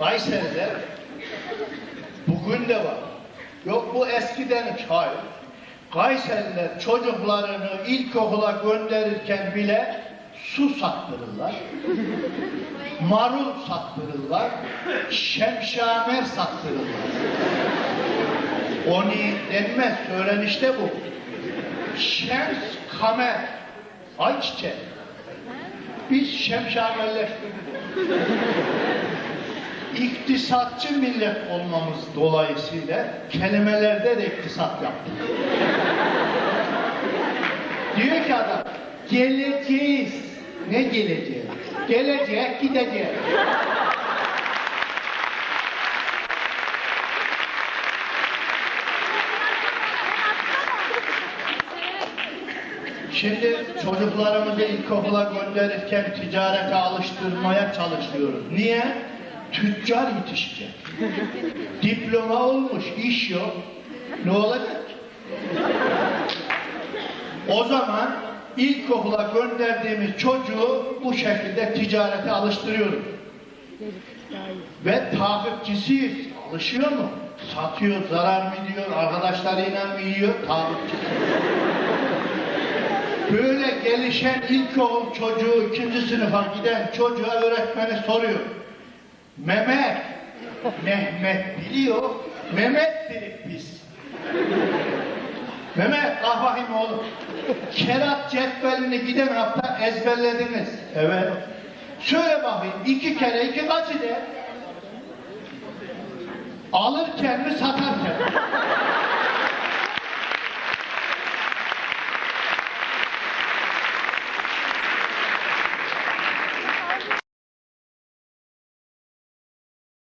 Kayseri'de bugün de var. Yok bu eskiden hayır. Kayseriler çocuklarını ilkokula gönderirken bile su sattırırlar. Marul sattırırlar. Şemşamer sattırırlar. Onu denmez. Söylenişte bu. Şems kamer. Ayçiçek. Biz şemşamerleştirdik. İktisatçı millet olmamız dolayısıyla kelimelerde de iktisat yaptık. Diyor ki adam, geleceğiz. Ne geleceğiz? Gelecek, gidecek. Şimdi çocuklarımızı ilkokula gönderirken ticarete alıştırmaya çalışıyoruz. Niye? Tüccar yetişecek. Diploma olmuş, iş yok. Ne olacak? O zaman ilkokula gönderdiğimiz çocuğu bu şekilde ticarete alıştırıyoruz. Ve takipçisiyiz. Alışıyor mu? Satıyor, zarar mı ediyor, arkadaşlarıyla mı yiyor? Takipçisi. Böyle gelişen ilkokul çocuğu ikinci sınıfa giden çocuğa öğretmeni soruyor. Mehmet, Mehmet biliyor, Mehmet dedik biz. Mehmet, ah bakayım oğlum. Kerat cetvelini giden hafta ezberlediniz. Evet. Söyle bakayım, iki kere iki kaç eder? Alırken mi satarken mi?